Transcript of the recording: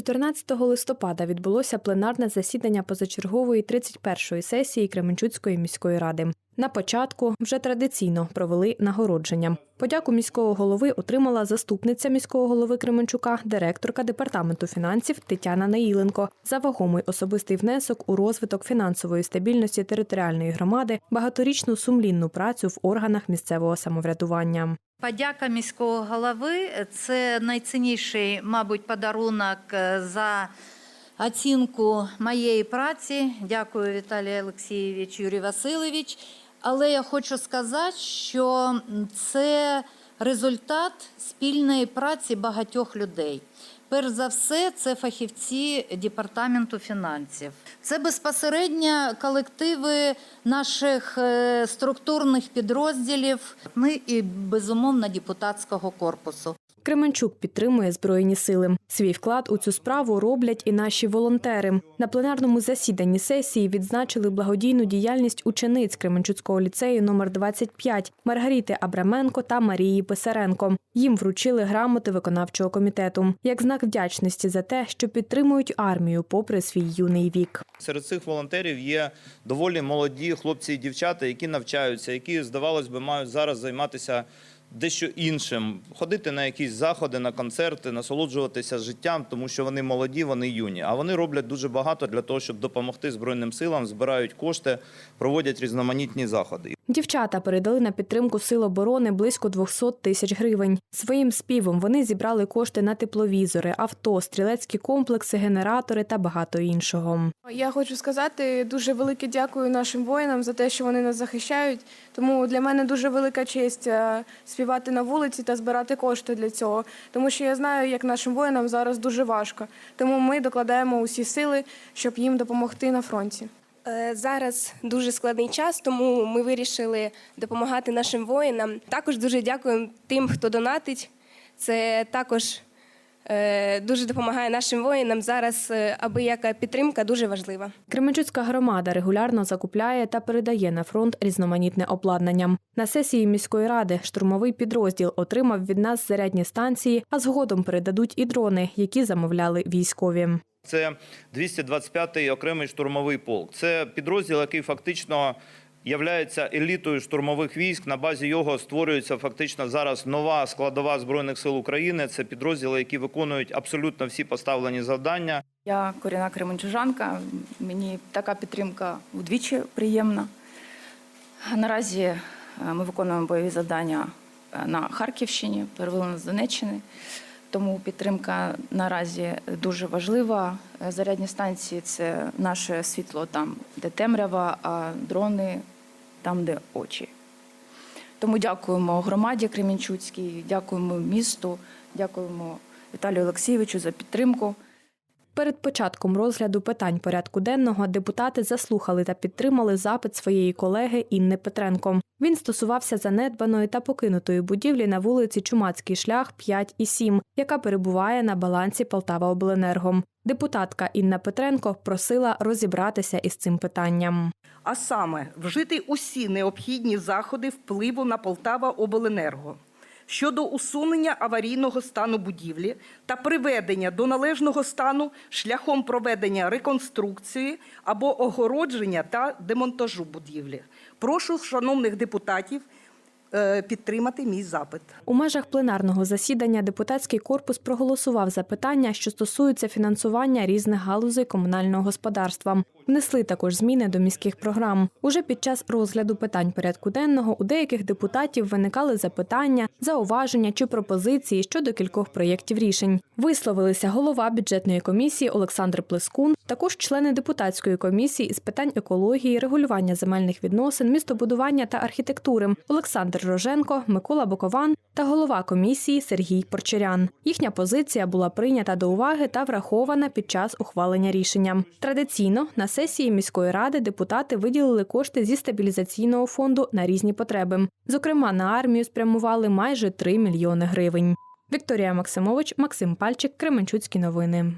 14 листопада відбулося пленарне засідання позачергової 31-ї сесії Кременчуцької міської ради. На початку вже традиційно провели нагородження. Подяку міського голови отримала заступниця міського голови Кременчука, директорка департаменту фінансів Тетяна Наїленко за вагомий особистий внесок у розвиток фінансової стабільності територіальної громади, багаторічну сумлінну працю в органах місцевого самоврядування. Подяка міського голови це найцінніший, мабуть, подарунок е, за оцінку моєї праці. Дякую, Віталій Олексійович, Юрій Васильович. Але я хочу сказати, що це результат спільної праці багатьох людей. Перш за все, це фахівці департаменту фінансів. Це безпосередньо колективи наших е, структурних підрозділів. Ми і безумовно депутатського корпусу. Кременчук підтримує збройні сили. Свій вклад у цю справу роблять і наші волонтери. На пленарному засіданні сесії відзначили благодійну діяльність учениць Кременчуцького ліцею номер 25 Маргаріти Абраменко та Марії Писаренко. Їм вручили грамоти виконавчого комітету як знак вдячності за те, що підтримують армію попри свій юний вік. Серед цих волонтерів є доволі молоді хлопці і дівчата, які навчаються, які, здавалось би, мають зараз займатися дещо іншим, ходити на якісь заходи, на концерти, насолоджуватися життям, тому що вони молоді, вони юні. А вони роблять дуже багато для того, щоб допомогти Збройним силам, збирають кошти, проводять різноманітні заходи. Дівчата передали на підтримку сил оборони близько 200 тисяч гривень. Своїм співом вони зібрали кошти на тепловізори, авто, стрілецькі комплекси, генератори та багато іншого. Я хочу сказати дуже велике дякую нашим воїнам за те, що вони нас захищають. Тому для мене дуже велика честь е, співати на вулиці та збирати кошти для цього. Тому що я знаю, як нашим воїнам зараз дуже важко. Тому ми докладаємо усі сили, щоб їм допомогти на фронті. Е, Зараз дуже складний час, тому ми вирішили допомагати нашим воїнам. Також дуже дякуємо тим, хто донатить. Це також е, дуже допомагає нашим воїнам. Зараз е, аби яка підтримка дуже важлива. Кременчуцька громада регулярно закупляє та передає на фронт різноманітне обладнання. На сесії міської ради штурмовий підрозділ отримав від нас зарядні станції, а згодом передадуть і дрони, які замовляли військові. Це 225-й окремий штурмовий полк. Це підрозділ, який фактично являється елітою штурмових військ. На базі його створюється фактично зараз нова складова збройних сил України. Це підрозділи, які виконують абсолютно всі поставлені завдання. Я корінна кременчужанка. Мені така підтримка удвічі приємна. Наразі е, ми виконуємо бойові завдання е, на Харківщині, перевели з Донеччини. Тому підтримка наразі дуже важлива. Е, Зарядні станції це наше світло там, де темрява, а дрони там, де очі. Тому дякуємо громаді Кремінчуцькій, дякуємо місту, дякуємо Віталію Олексійовичу за підтримку. Перед початком розгляду питань порядку денного депутати заслухали та підтримали запит своєї колеги Інни Петренко. Він стосувався занедбаної та покинутої будівлі на вулиці Чумацький шлях 5 і 7, яка перебуває на балансі Полтава Обленерго. Депутатка Інна Петренко просила розібратися із цим питанням. а саме вжити усі необхідні заходи впливу на Полтава Обленерго щодо усунення аварійного стану будівлі та приведення до належного стану шляхом проведення реконструкції або огородження та демонтажу будівлі. Прошу шановних депутатів е, підтримати мій запит. У межах пленарного засідання депутатський корпус проголосував за питання, що стосуються фінансування різних галузей комунального господарства. Внесли також зміни до міських програм. Уже під час розгляду питань порядку денного у деяких депутатів виникали запитання, зауваження чи пропозиції щодо кількох проєктів рішень. Висловилися голова бюджетної комісії Олександр Плескун, також члени депутатської комісії із питань екології, регулювання земельних відносин, містобудування та архітектури Олександр Роженко, Микола Бокован та голова комісії Сергій Порчерян. Їхня позиція була прийнята до уваги та врахована під час ухвалення рішення. Традиційно на сесії міської ради депутати виділили кошти зі стабілізаційного фонду на різні потреби. Зокрема, на армію спрямували майже 3 мільйони гривень. Вікторія Максимович, Максим Пальчик, Кременчуцькі новини.